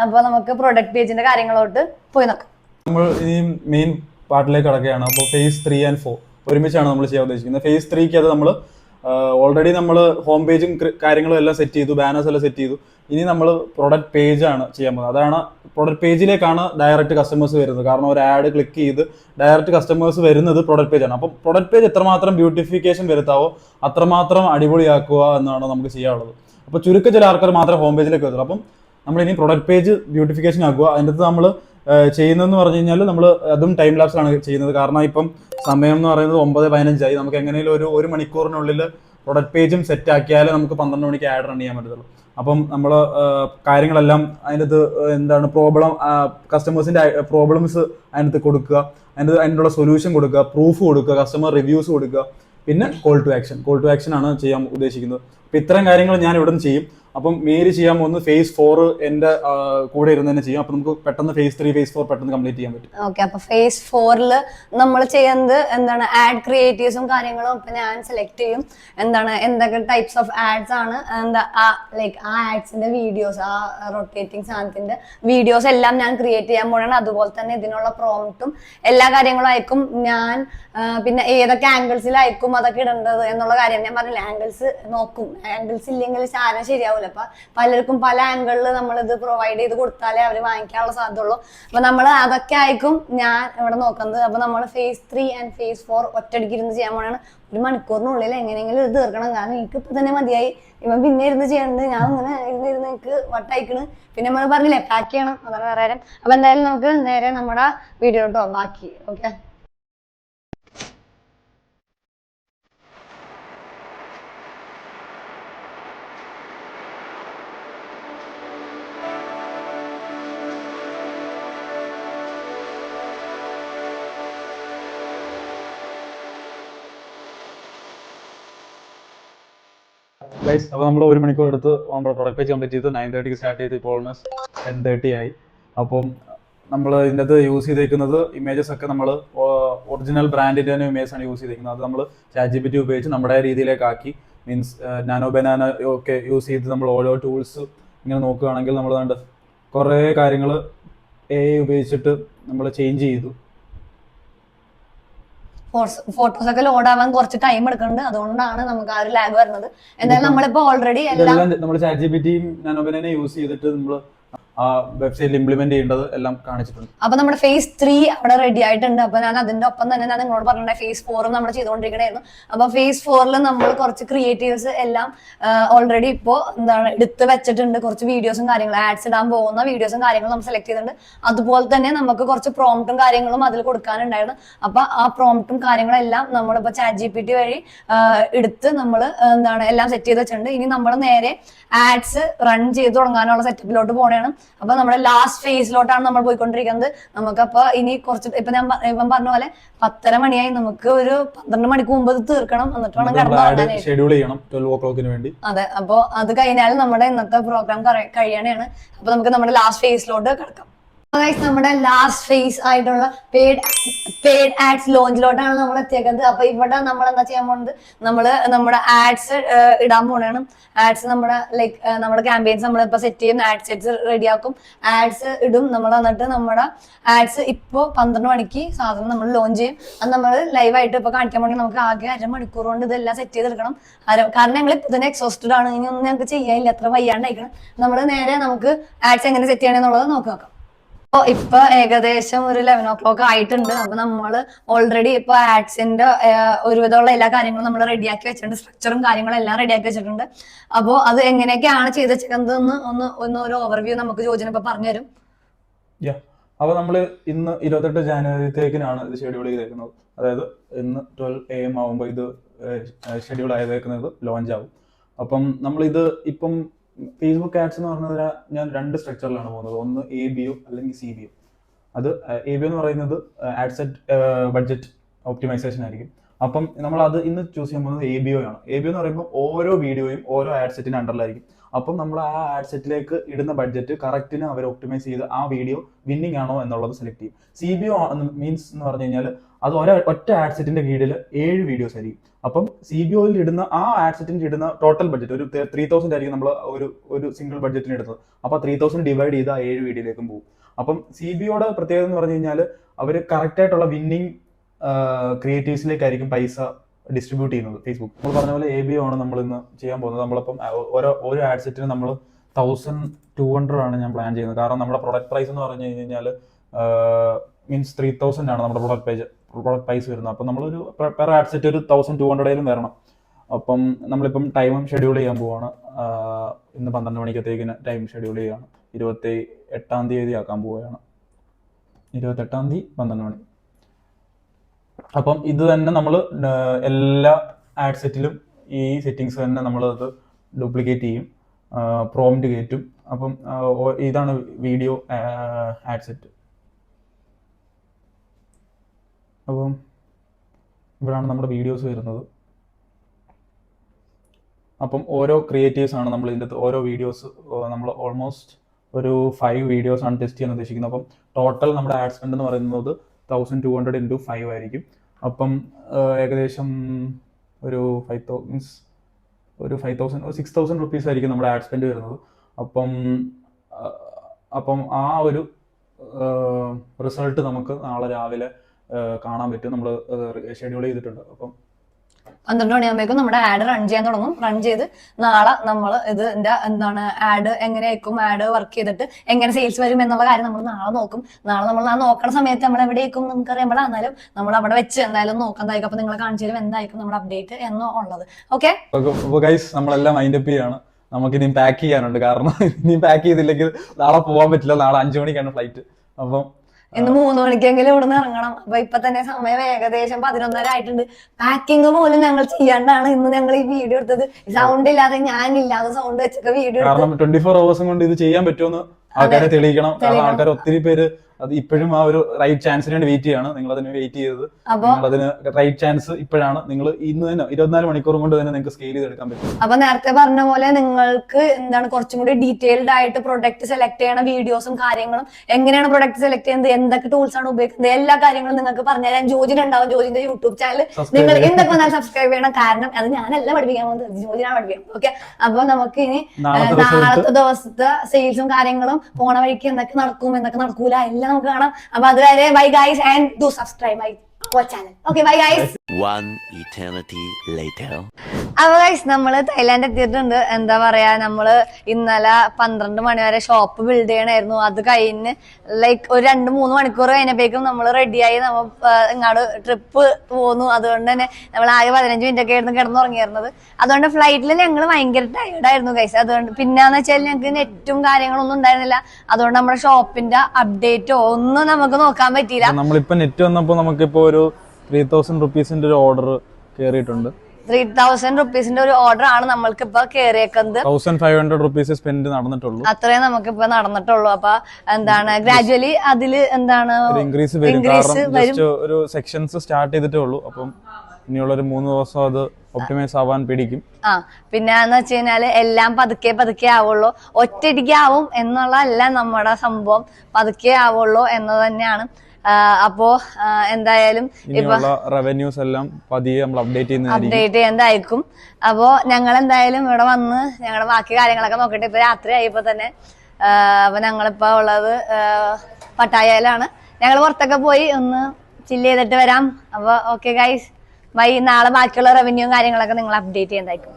അപ്പൊ നമുക്ക് പ്രൊഡക്റ്റ് പേജിന്റെ കാര്യങ്ങളോട്ട് പോയി നോക്കാം. നമ്മൾ ഇനി മെയിൻ പാർട്ടിലേക്ക് കടക്കുകയാണ്. അപ്പോൾ ഫേസ് ത്രീ ആൻഡ് ഫോർ ഒരുമിച്ചാണ് നമ്മൾ ചെയ്യാൻ ഉദ്ദേശിക്കുന്നത്. ഫേസ് ത്രീക്ക് അത് നമ്മൾ ഓൾറെഡി നമ്മൾ ഹോം പേജും കാര്യങ്ങളും എല്ലാം സെറ്റ് ചെയ്തു ബാനേഴ്സ് എല്ലാം സെറ്റ് ചെയ്തു. ഇനി നമ്മൾ പ്രൊഡക്റ്റ് പേജാണ് ചെയ്യാൻ പോകുന്നത്. അതാണ് പ്രൊഡക്റ്റ് പേജിലേക്കാണ് ഡയറക്റ്റ് കസ്റ്റമേഴ്സ് വരുന്നത്. കാരണം ഒരു ആഡ് ക്ലിക്ക് ചെയ്ത് ഡയറക്റ്റ് കസ്റ്റമേഴ്സ് വരുന്നത് പ്രൊഡക്റ്റ് പേജാണ് അപ്പം പ്രൊഡക്റ്റ് പേജ് എത്രമാത്രം ബ്യൂട്ടിഫിക്കേഷൻ വരുത്താവോ അത്രമാത്രം അടിപൊളിയാക്കുക എന്നാണ് നമുക്ക് ചെയ്യാനുള്ളത്. അപ്പോൾ ചുരുക്കം ചില ആൾക്കാർ മാത്രമേ ഹോം പേജിലേക്ക് വരുള്ളൂ അപ്പം നമ്മൾ ഇനി പ്രൊഡക്റ്റ് പേജ് ബ്യൂട്ടിഫിക്കേഷൻ ആക്കുക. അതിന്റെ നമ്മൾ ചെയ്യുന്നതെന്ന് പറഞ്ഞു കഴിഞ്ഞാൽ നമ്മൾ അതും ടൈം ലാപ്സിലാണ് ചെയ്യുന്നത്. കാരണം ഇപ്പം സമയം എന്ന് പറയുന്നത് ഒമ്പത് പതിനഞ്ചായി. നമുക്ക് എങ്ങനെയും ഒരു ഒരു മണിക്കൂറിനുള്ളിൽ പ്രൊഡക്റ്റ് പേജും സെറ്റ് ആക്കിയാലേ നമുക്ക് പന്ത്രണ്ട് മണിക്ക് ആഡ് റൺ ചെയ്യാൻ പറ്റത്തുള്ളൂ. അപ്പം നമ്മൾ കാര്യങ്ങളെല്ലാം അതിനകത്ത് എന്താണ് പ്രോബ്ലം കസ്റ്റമേഴ്സിന്റെ പ്രോബ്ലംസ് അതിനകത്ത് കൊടുക്കുക. അതിന്റെ അതിനുള്ള സൊല്യൂഷൻ കൊടുക്കുക. പ്രൂഫ് കൊടുക്കുക. കസ്റ്റമർ റിവ്യൂസ് കൊടുക്കുക. പിന്നെ call to action call to action ആണ് ചെയ്യാൻ ഉദ്ദേശിക്കുന്നത്. അപ്പം ഇത്തരം കാര്യങ്ങൾ ഞാൻ ഇവിടെ നിന്ന് ചെയ്യും. അപ്പം മേരി ചെയ്യാൻ പോകുന്നത് ഫേസ് ഫോർ എന്റെ കൂടെ ഇരുന്ന് തന്നെ ചെയ്യാം. അപ്പൊ നമുക്ക് പെട്ടെന്ന് ഫേസ് ത്രീ ഫേസ് ഫോർ പെട്ടെന്ന് കംപ്ലീറ്റ് ചെയ്യാൻ പറ്റും. ഓക്കെ അപ്പൊ ഫേസ് ഫോറിൽ നമ്മൾ ചെയ്യുന്നത് എന്താണ്? ആഡ് ക്രിയേറ്റീവ്സും കാര്യങ്ങളും ഇപ്പൊ ഞാൻ സെലക്ട് ചെയ്യും. എന്താണ്? എന്തൊക്കെ ടൈപ്സ് ഓഫ് ആഡ്സ് ആണ്? എന്താ? ലൈക്ക് ആ ആഡ്സിന്റെ വീഡിയോസ് ആ റൊട്ടേറ്റിംഗ് സാധനത്തിന്റെ വീഡിയോസ് എല്ലാം ഞാൻ ക്രിയേറ്റ് ചെയ്യാൻ പോകണം അതുപോലെ തന്നെ ഇതിനുള്ള പ്രോംപ്റ്റും എല്ലാ കാര്യങ്ങളും ആയിരിക്കും ഞാൻ പിന്നെ ഏതൊക്കെ ആംഗിൾസിലായിരിക്കും അതൊക്കെ ഇടേണ്ടത് എന്നുള്ള കാര്യം ഞാൻ പറഞ്ഞില്ല? ആംഗിൾസ് നോക്കും. ആംഗിൾസ് ഇല്ലെങ്കിൽ സാധനം ശരിയാവില്ല അപ്പൊ പലർക്കും പല ആംഗിളിൽ നമ്മൾ ഇത് പ്രൊവൈഡ് ചെയ്ത് കൊടുത്താലേ അവർ വാങ്ങിക്കാനുള്ള സാധ്യത ഉള്ളൂ അപ്പൊ നമ്മൾ അതൊക്കെ ആയിരിക്കും ഞാൻ ഇവിടെ നോക്കുന്നത്. അപ്പൊ നമ്മൾ phase three and phase four ഒറ്റയടിക്ക് ഇരുന്ന് ചെയ്യാൻ പോണാണ്. ഒരു മണിക്കൂറിനുള്ളിൽ എങ്ങനെയെങ്കിലും ഇത് തീർക്കണം. കാരണം എനിക്ക് ഇപ്പൊ തന്നെ മതിയായി. ഇവൻ പിന്നെ ഇരുന്ന് ചെയ്യണത് ഞാൻ ഇങ്ങനെ ഇരുന്ന് ഇരുന്ന് എനിക്ക് വട്ടായിക്കണ്. പിന്നെ നമ്മൾ പറഞ്ഞില്ലേ പാക്ക് ചെയ്യണം. അതാണ് വേറെ അപ്പൊ എന്തായാലും നമുക്ക് നേരെ നമ്മുടെ വീഡിയോ ബാക്കി. ഓക്കെ ഗൈസ് അപ്പോൾ നമ്മൾ ഒരു മണിക്കൂർ എടുത്ത് നമ്മുടെ പ്രൊഡക്റ്റ് പേജ് കംപ്ലീറ്റ് ചെയ്ത്. നയൻ തേർട്ടിക്ക് സ്റ്റാർട്ട് ചെയ്ത്. ഇപ്പോൾ ഓൾമോസ്റ്റ് ടെൻ തേർട്ടി ആയി. അപ്പം നമ്മൾ ഇതിന്റെ അത് യൂസ് ചെയ്തേക്കുന്നത് ഇമേജസ് ഒക്കെ നമ്മൾ ഒറിജിനൽ ബ്രാൻഡിന്റെ തന്നെ ഇമേജസ് ആണ് യൂസ് ചെയ്തേക്കുന്നത്. അത് നമ്മൾ ചാറ്റ് ജി പി ടി ഉപയോഗിച്ച് നമ്മുടെ രീതിയിലേക്ക് ആക്കി. മീൻസ് നാനോ ബനാന ഒക്കെ യൂസ് ചെയ്ത് നമ്മൾ ഓരോ ടൂൾസ് ഇങ്ങനെ നോക്കുകയാണെങ്കിൽ നമ്മൾ കണ്ട് കുറേ കാര്യങ്ങൾ എ ഉപയോഗിച്ചിട്ട് നമ്മൾ ചേഞ്ച് ചെയ്തു. ഫോട്ടോസ് ഒക്കെ ലോഡ് ആവാൻ കുറച്ച് ടൈം എടുക്കുന്നുണ്ട്. അതുകൊണ്ടാണ് നമുക്ക് ആ ഒരു ലാഗ് വരുന്നത്. എന്തായാലും നമ്മളിപ്പോ ഓൾറെഡി എല്ലാം നമ്മൾ ചാറ്റ് ജി പി ടിയും നാനോ ബനാനെ യൂസ് ചെയ്തിട്ട് നമ്മൾ ആ വെബ്സൈറ്റിൽ ഇംപ്ലിമെന്റ് ചെയ്യേണ്ടത് എല്ലാം കാണിച്ചിട്ടുണ്ട്. അപ്പൊ നമ്മുടെ ഫേസ് ത്രീ അവിടെ റെഡി ആയിട്ടുണ്ട്. അപ്പൊ ഞാൻ അതിന്റെ ഒപ്പം തന്നെ ഞാൻ നിങ്ങളോട് പറഞ്ഞ ഫേസ് ഫോറും നമ്മൾ ചെയ്തുകൊണ്ടിരിക്കണായിരുന്നു അപ്പൊ ഫേസ് ഫോറിൽ നമ്മൾ കുറച്ച് ക്രിയേറ്റീവ്സ് എല്ലാം ഓൾറെഡി ഇപ്പോ എന്താണ് എടുത്ത് വെച്ചിട്ടുണ്ട്. കുറച്ച് വീഡിയോസും കാര്യങ്ങളും ആഡ്സ് ഇടാൻ പോകുന്ന വീഡിയോസും കാര്യങ്ങളും നമ്മൾ സെലക്ട് ചെയ്തിട്ടുണ്ട്. അതുപോലെ തന്നെ നമുക്ക് കുറച്ച് പ്രോംപ്റ്റും കാര്യങ്ങളും അതിൽ കൊടുക്കാനുണ്ടായിരുന്നു. അപ്പൊ ആ പ്രോംപ്റ്റും കാര്യങ്ങളും എല്ലാം നമ്മളിപ്പോ ചാറ്റ് ജി പി ടി വഴി എടുത്ത് നമ്മൾ എന്താണ് എല്ലാം സെറ്റ് ചെയ്ത് വെച്ചിട്ടുണ്ട്. ഇനി നമ്മൾ നേരെ ആഡ്സ് റൺ ചെയ്ത് തുടങ്ങാനുള്ള സെറ്റപ്പിലോട്ട് പോകണം അപ്പൊ നമ്മുടെ ലാസ്റ്റ് ഫേസിലോട്ടാണ് നമ്മൾ പോയിക്കൊണ്ടിരിക്കുന്നത്. നമുക്കപ്പോ ഇനി കുറച്ച് ഇപ്പൊ ഞാൻ ഇപ്പം ഇവൻ പറഞ്ഞ പോലെ പത്തര മണിയായി നമുക്ക് ഒരു പന്ത്രണ്ട് മണിക്ക് മുമ്പ് തീർക്കണം. എന്നിട്ട് വേണം കിടന്നു വേണ്ടി. അതെ അപ്പൊ അത് കഴിഞ്ഞാൽ നമ്മുടെ ഇന്നത്തെ പ്രോഗ്രാം കഴിയണേണ്. അപ്പൊ നമുക്ക് നമ്മുടെ ലാസ്റ്റ് ഫേസിലോട്ട് കിടക്കാം. നമ്മുടെ ലാസ്റ്റ് ഫേസ് ആയിട്ടുള്ള പേഡ് പേഡ് ആഡ്സ് ലോഞ്ചിലോട്ടാണ് നമ്മൾ എത്തിയേക്കുന്നത് അപ്പൊ ഇവിടെ നമ്മൾ എന്താ ചെയ്യാൻ പോകുന്നത് നമ്മൾ നമ്മുടെ ആഡ്സ് ഇടാൻ പോണാണ്. ആഡ്സ് നമ്മുടെ ലൈക്ക് നമ്മുടെ ക്യാമ്പയിൻസ് നമ്മൾ ഇപ്പൊ സെറ്റ് ചെയ്യും ആഡ് സെറ്റ്സ് റെഡിയാക്കും ആഡ്സ് ഇടും. നമ്മൾ വന്നിട്ട് നമ്മുടെ ആഡ്സ് ഇപ്പോ പന്ത്രണ്ട് മണിക്ക് സാധനം നമ്മൾ ലോഞ്ച് ചെയ്യും. അത് നമ്മൾ ലൈവായിട്ട് ഇപ്പൊ കാണിക്കാൻ വേണ്ടി നമുക്ക് ആകെ അരമണിക്കൂർ കൊണ്ട് ഇതെല്ലാം സെറ്റ് ചെയ്തെടുക്കണം. കാരണം ഞങ്ങൾ ഇപ്പൊ തന്നെ എക്സോസ്റ്റഡ് ആണ്. ഇനി ഒന്നും ഞങ്ങൾക്ക് ചെയ്യാനില്ല. അത്ര വയ്യാണ്ടായിരിക്കണം നമ്മൾ നേരെ നമുക്ക് ആഡ്സ് എങ്ങനെ സെറ്റ് ചെയ്യണമെന്നുള്ളത് നോക്കി നോക്കാം. ഇപ്പൊ ഏകദേശം ഒരു ലെവൻ ഓ ക്ലോക്ക് ആയിട്ടുണ്ട്. അപ്പൊ നമ്മൾ ഓൾറെഡി ഇപ്പൊ ആഡ്സിന്റെ ഒരുവിധമുള്ള എല്ലാ കാര്യങ്ങളും നമ്മൾ റെഡിയാക്കി വെച്ചിട്ടുണ്ട്. സ്ട്രക്ചറും കാര്യങ്ങളും എല്ലാം റെഡിയാക്കി വെച്ചിട്ടുണ്ട്. അപ്പൊ അത് എങ്ങനെയൊക്കെയാണ് ചെയ്ത് വെച്ചിരിക്കുന്നത് ഒന്ന് ഒന്ന് ഒരു ഓവർവ്യൂ നമുക്ക് ജോജന ഇപ്പൊ പറഞ്ഞുതരും. അപ്പോൾ നമ്മൾ ഇന്ന് ഇരുപത്തെട്ട് ജാനുവരിത്തേക്കിനാണ് ഇത് ഷെഡ്യൂൾ ചെയ്തേക്കുന്നത്. അതായത് ഇന്ന് ട്വൽവ് എ എം ആവുമ്പോൾ ഇത് ഷെഡ്യൂൾ ആയതേക്കുന്നത് ലോഞ്ച് ആവും. അപ്പം നമ്മളിത് ഇപ്പം ഫേസ്ബുക്ക് ആഡ്സ് എന്ന് പറഞ്ഞാൽ ഞാൻ രണ്ട് സ്ട്രക്ചറിലാണ് പോകുന്നത്. ഒന്ന് എ ബി ഒ അല്ലെങ്കിൽ സി ബി ഒ അത് എ ബി എന്ന് പറയുന്നത് ആഡ്സെറ്റ് ബഡ്ജറ്റ് ഓപ്റ്റിമൈസേഷൻ ആയിരിക്കും. അപ്പം നമ്മൾ അത് ഇന്ന് ചൂസ് ചെയ്യാൻ പോകുന്നത് എ ബി ഒ ആണ് എ ബി എന്ന് പറയുമ്പോൾ ഓരോ വീഡിയോയും ഓരോ ആഡ്സെറ്റിന് അണ്ടറിലായിരിക്കും അപ്പം നമ്മൾ ആ ആഡ്സെറ്റിലേക്ക് ഇടുന്ന ബഡ്ജറ്റ് കറക്റ്റിന് അവർ ഒപ്റ്റിമൈസ് ചെയ്ത് ആ വീഡിയോ വിന്നിങ് ആണോ എന്നുള്ളത് സെലക്ട് ചെയ്യും. സി ബി ഒ മീൻസ് എന്ന് പറഞ്ഞു കഴിഞ്ഞാൽ അത് ഒര ഒറ്റ ആഡ്സെറ്റിന്റെ കീഴിൽ ഏഴ് വീഡിയോസ് ആയിരിക്കും. അപ്പം സി ബി ഒയിൽ ഇടുന്ന ആ ആഡ് സെറ്റിന് ഇടുന്ന ടോട്ടൽ ബഡ്ജറ്റ് ഒരു ത്രീ തൗസൻഡ് ആയിരിക്കും നമ്മൾ ഒരു ഒരു സിംഗിൾ ബഡ്ജറ്റിന് എടുത്തത് അപ്പോൾ ത്രീ തൗസൻഡ് ഡിവൈഡ് ചെയ്ത് ആ ഏഴ് വീഡിയോയിലേക്കും പോകും. അപ്പം സി ബി ഒയുടെ പ്രത്യേകത എന്ന് പറഞ്ഞു കഴിഞ്ഞാൽ അവർ കറക്റ്റ് ആയിട്ടുള്ള വിന്നിങ് ക്രിയേറ്റീവ്സിലേക്കായിരിക്കും പൈസ ഡിസ്ട്രിബ്യൂട്ട് ചെയ്യുന്നത് ഫേസ്ബുക്ക് നമ്മൾ പറഞ്ഞ പോലെ എ ബി ആണ് നമ്മൾ ഇന്ന് ചെയ്യാൻ പോകുന്നത്. നമ്മളിപ്പം ഓരോ ഓരോ ആഡ്സെറ്റിന് നമ്മൾ തൗസൻഡ് ടു ഹൺഡ്രഡ് ആണ് ഞാൻ പ്ലാൻ ചെയ്യുന്നത്. കാരണം നമ്മുടെ പ്രൊഡക്റ്റ് പ്രൈസ് എന്ന് പറഞ്ഞു കഴിഞ്ഞാൽ മീൻസ് ത്രീ തൗസൻഡ് ആണ് നമ്മുടെ പ്രൊഡക്റ്റ് പേജ് പ്രൈസ് വരുന്നത് അപ്പം നമ്മളൊരു പെർ ആഡ് സെറ്റ് ഒരു തൗസൻഡ് ടു ഹൺഡ്രഡേലും വരണം. അപ്പം നമ്മളിപ്പം ടൈമും ഷെഡ്യൂൾ ചെയ്യാൻ പോവാണ്. ഇന്ന് പന്ത്രണ്ട് മണിക്കത്തേക്കിന് ടൈം ഷെഡ്യൂൾ ചെയ്യുകയാണ് ഇരുപത്തി എട്ടാം തീയതി ആക്കാൻ പോവുകയാണ് ഇരുപത്തെട്ടാം തീയതി പന്ത്രണ്ട് മണി. അപ്പം ഇത് തന്നെ നമ്മൾ എല്ലാ ആഡ് സെറ്റിലും ഈ സെറ്റിങ്സ് തന്നെ നമ്മളത് ഡ്യൂപ്ലിക്കേറ്റ് ചെയ്യും. പ്രോംറ്റ് കയറ്റും അപ്പം ഇതാണ് വീഡിയോ ആഡ് സെറ്റ് അപ്പം ഇവിടാണ് നമ്മുടെ വീഡിയോസ് വരുന്നത്. അപ്പം ഓരോ ക്രിയേറ്റീവ്സ് ആണ് നമ്മൾ ഇതിന്റെ ഓരോ വീഡിയോസ് നമ്മൾ ഓൾമോസ്റ്റ് ഒരു ഫൈവ് വീഡിയോസ് ആണ് ടെസ്റ്റ് ചെയ്യാൻ ഉദ്ദേശിക്കുന്നത്. അപ്പം ടോട്ടൽ നമ്മുടെ ആഡ് സ്പെൻഡ് എന്ന് പറയുന്നത് thousand two hundred into five ആയിരിക്കും. അപ്പം ഏകദേശം ഒരു ഫൈവ് തൗ മീൻസ് ഒരു five thousand six thousand rupees ആയിരിക്കും നമ്മുടെ ആഡ് സ്പെൻഡ് വരുന്നത്. അപ്പം അപ്പം ആ ഒരു റിസൾട്ട് നമുക്ക് നാളെ രാവിലെ കാണാൻ പറ്റും. നമ്മൾ ഷെഡ്യൂൾ ചെയ്തിട്ടുണ്ട്. അപ്പം പന്ത്രണ്ട് മണിയാകുമ്പോഴേക്കും നമ്മുടെ ആഡ് റൺ ചെയ്യാൻ തുടങ്ങും. റൺ ചെയ്ത് നാളെ നമ്മൾ ഇത് ഇതിന്റെ എന്താണ് ആഡ് എങ്ങനെയായിരിക്കും ആഡ് വർക്ക് ചെയ്തിട്ട് എങ്ങനെ സെയിൽസ് വരും എന്നുള്ള കാര്യം നമ്മൾ നാളെ നോക്കും. നാളെ നമ്മൾ ആ നോക്കണ സമയത്ത് നമ്മൾ എവിടെയായിരിക്കും നമുക്ക് എന്നാലും നമ്മൾ അവിടെ വെച്ച് എന്തായാലും നോക്കുന്നതായിരിക്കും അപ്പൊ നിങ്ങളെ കാണിച്ചു തരും എന്തായിരിക്കും നമ്മുടെ അപ്ഡേറ്റ് എന്നോ ഉള്ളത്. ഓക്കെ ഗൈസ് നമ്മളെല്ലാം മൈൻഡ് അപ്പ് ചെയ്യാണ്. നമുക്ക് ഇനിയും പാക്ക് ചെയ്യാനുണ്ട്. കാരണം ഇനിയും പാക്ക് ചെയ്തില്ലെങ്കിൽ നാളെ പോകാൻ പറ്റില്ല. നാളെ അഞ്ചു മണിക്കാണ് ഫ്ലൈറ്റ് അപ്പം ഇന്ന് മൂന്ന് മണിക്കെങ്കിലും ഇവിടെ നിന്ന് ഇറങ്ങണം. അപ്പൊ ഇപ്പൊ തന്നെ സമയം ഏകദേശം പതിനൊന്നര ആയിട്ടുണ്ട്. പാക്കിംഗ് പോലും ഞങ്ങൾ ചെയ്യാണ്ടാണ് ഇന്ന് ഞങ്ങൾ ഈ വീഡിയോ എടുത്തത്. സൗണ്ട് ഇല്ലാതെ ഞാൻ ഇല്ലാതെ സൗണ്ട് വെച്ചൊക്കെ വീഡിയോ ട്വന്റി ഫോർ അവേഴ്സും കൊണ്ട് ഇത് ചെയ്യാൻ പറ്റുമെന്ന് ആൾക്കാരെ തെളിയിക്കണം. കാരണം ആൾക്കാർ ഒത്തിരി പേര് അത് ഇപ്പോഴും ആ ഒരു റൈറ്റ് ചാൻസിന് വേണ്ടി വെയിറ്റ് ചെയ്യാണ്. നിങ്ങൾ അതിന് വെയിറ്റ് ചെയ്തത്. നിങ്ങൾ അതിന് റൈറ്റ് ചാൻസ് ഇപ്പോഴാണ്. നിങ്ങൾ ഇന്ന് തന്നെ ഇരുപത്തിനാല് മണിക്കൂർ കൊണ്ട് തന്നെ നിങ്ങൾക്ക് സ്കെയിൽ ചെയ്തെടുക്കാൻ പറ്റും. അപ്പൊ നേരത്തെ പറഞ്ഞ പോലെ നിങ്ങൾക്ക് എന്താണ് കുറച്ചും കൂടി ഡീറ്റെയിൽഡ് ആയിട്ട് പ്രൊഡക്റ്റ് സെലക്ട് ചെയ്യണ വീഡിയോസും കാര്യങ്ങളും എങ്ങനെയാണ് പ്രൊഡക്റ്റ് സെലക്ട് ചെയ്യുന്നത് എന്തൊക്കെ ടൂൾസ് ആണ് ഉപയോഗിക്കുന്നത് എല്ലാ കാര്യങ്ങളും നിങ്ങൾക്ക് പറഞ്ഞുതരാൻ ജോജിന് ഉണ്ടാവും ജോജിന്റെ യൂട്യൂബ് ചാനൽ നിങ്ങൾ എന്തൊക്കെ വന്നാൽ സബ്സ്ക്രൈബ് ചെയ്യണം. കാരണം അത് ഞാനല്ല പഠിപ്പിക്കാൻ പോകുന്നത്. ജോജിനാണ് പഠിപ്പിക്കാം ഓക്കെ അപ്പൊ നമുക്ക് ഇനി നാളത്തെ ദിവസത്തെ സെയിൽസും കാര്യങ്ങളും പോണ വഴിക്ക് എന്തൊക്കെ നടക്കും എന്തൊക്കെ നടക്കൂല എല്ലാം നമുക്ക് കാണാം. അപ്പൊ അതുവരെ bye guys and do subscribe my channel okay bye guys one eternity later അപ്പൊ ഗൈസ് നമ്മൾ തായ്ലാന്റ് എത്തിയിട്ടുണ്ട്. എന്താ പറയാ നമ്മൾ ഇന്നലെ പന്ത്രണ്ട് മണി വരെ ഷോപ്പ് ബിൽഡ് ചെയ്യണായിരുന്നു. അത് കഴിഞ്ഞ് ലൈക്ക് ഒരു രണ്ട് മൂന്ന് മണിക്കൂർ കഴിഞ്ഞപ്പോഴേക്കും നമ്മൾ റെഡിയായി നമ്മ ഇങ്ങോട്ട് ട്രിപ്പ് പോന്നു. അതുകൊണ്ട് തന്നെ നമ്മൾ ആകെ പതിനഞ്ച് മിനിറ്റ് ഒക്കെ ആയിരുന്നു കിടന്നുറങ്ങിയിരുന്നത്. അതുകൊണ്ട് ഫ്ലൈറ്റിൽ ഞങ്ങൾ ഭയങ്കര ടയർഡായിരുന്നു ഗൈസ് അതുകൊണ്ട് പിന്നെന്ന് വെച്ചാൽ ഞങ്ങൾക്ക് നെറ്റും കാര്യങ്ങളൊന്നും ഉണ്ടായിരുന്നില്ല. അതുകൊണ്ട് നമ്മുടെ ഷോപ്പിന്റെ അപ്ഡേറ്റോ ഒന്നും നമുക്ക് നോക്കാൻ പറ്റിയില്ല. നമ്മളിപ്പോ നെറ്റ് വന്നപ്പോ നമുക്കിപ്പോ ഒരു ത്രീ തൗസൻഡ് റുപ്പീസിന്റെ ഒരു ഓർഡർ കയറിയിട്ടുണ്ട് ത്രീ തൗസൻഡ് റുപ്പീസിന്റെ ഒരു ഓർഡർ ആണ് നമ്മൾക്ക് ഇപ്പൊ കയറിയേക്കുന്നത് thousand five hundred rupees spend നടന്നിട്ടുള്ളൂ. അത്രേ നമുക്ക് ഇപ്പൊ നടന്നിട്ടുള്ളൂ. അപ്പൊ എന്താണ് ഗ്രാജുവലി അതിൽ എന്താണ് ഇൻക്രീസ് വരും. കാരണം ജസ്റ്റ് ഒരു സെക്ഷൻസ് സ്റ്റാർട്ട് ചെയ്തിട്ടേ ഉള്ളൂ. അപ്പം ഇനിയുള്ള ഒരു മൂന്ന് ദിവസം അത് ഒപ്റ്റിമൈസ് ആവാൻ പിടിക്കും. ആ പിന്നെ എന്ന് വെച്ച് കഴിഞ്ഞാൽ എല്ലാം പതുക്കെ പതുക്കെ ആവുള്ളൂ. ഒറ്റയടിക്കാവും എന്നുള്ളതല്ല നമ്മുടെ സംഭവം. പതുക്കെ ആവുള്ളൂ എന്ന് തന്നെയാണ്. അപ്പോ എന്തായാലും ഇപ്പൊ റവന്യൂസ് എല്ലാം പതിയെ നമ്മൾ അപ്ഡേറ്റ് ചെയ്യുന്നതായിരിക്കും. അപ്ഡേറ്റ് ചെയ്യുന്നതായിരിക്കും അപ്പോ ഞങ്ങൾ എന്തായാലും ഇവിടെ വന്ന് ഞങ്ങളുടെ ബാക്കി കാര്യങ്ങളൊക്കെ നോക്കിയിട്ട് ഇപ്പൊ രാത്രി ആയിപ്പോ തന്നെ അപ്പൊ ഞങ്ങളിപ്പോ ഉള്ളത് പട്ടായയിലാണ്. ഞങ്ങൾ പുറത്തൊക്കെ പോയി ഒന്ന് ചില്ല് ചെയ്തിട്ട് വരാം. അപ്പൊ ഓക്കെ ഗൈസ് ബൈ. നാളെ ബാക്കിയുള്ള റവന്യൂ കാര്യങ്ങളൊക്കെ നിങ്ങൾ അപ്ഡേറ്റ് ചെയ്യുന്നതായിരിക്കും.